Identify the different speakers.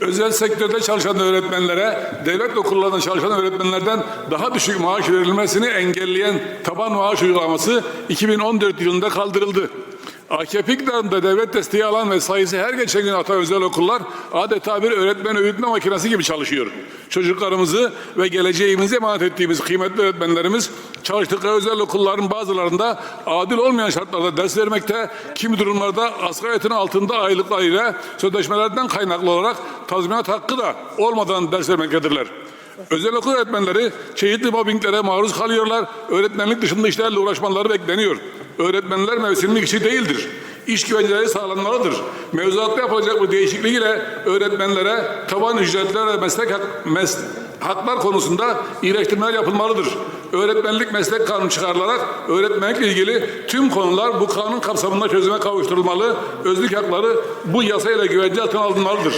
Speaker 1: özel sektörde çalışan öğretmenlere devlet okullarında çalışan öğretmenlerden daha düşük maaş verilmesini engelleyen taban maaş uygulaması 2014 yılında kaldırıldı. AKP iktidarında devlet desteği alan ve sayısı her geçen gün artan özel okullar adeta bir öğretmen öğütme makinesi gibi çalışıyor. Çocuklarımızı ve geleceğimizi emanet ettiğimiz kıymetli öğretmenlerimiz çalıştıkları özel okulların bazılarında adil olmayan şartlarda ders vermekte, kimi durumlarda asgari altında aylıklarıyla sözleşmelerden kaynaklı olarak tazminat hakkı da olmadan ders vermektedirler. Özel okul öğretmenleri çeşitli mobbinglere maruz kalıyorlar. Öğretmenlik dışında işlerle uğraşmaları bekleniyor. Öğretmenler mevsimlik işi değildir. İş güvenceleri sağlanmalıdır. Mevzuatta yapılacak bu değişiklik ile öğretmenlere taban ücretler ve meslek hak, mes, haklar konusunda iyileştirmeler yapılmalıdır. Öğretmenlik meslek kanunu çıkarılarak öğretmenlikle ilgili tüm konular bu kanun kapsamında çözüme kavuşturulmalı. Özlük hakları bu yasayla güvence altına alınmalıdır.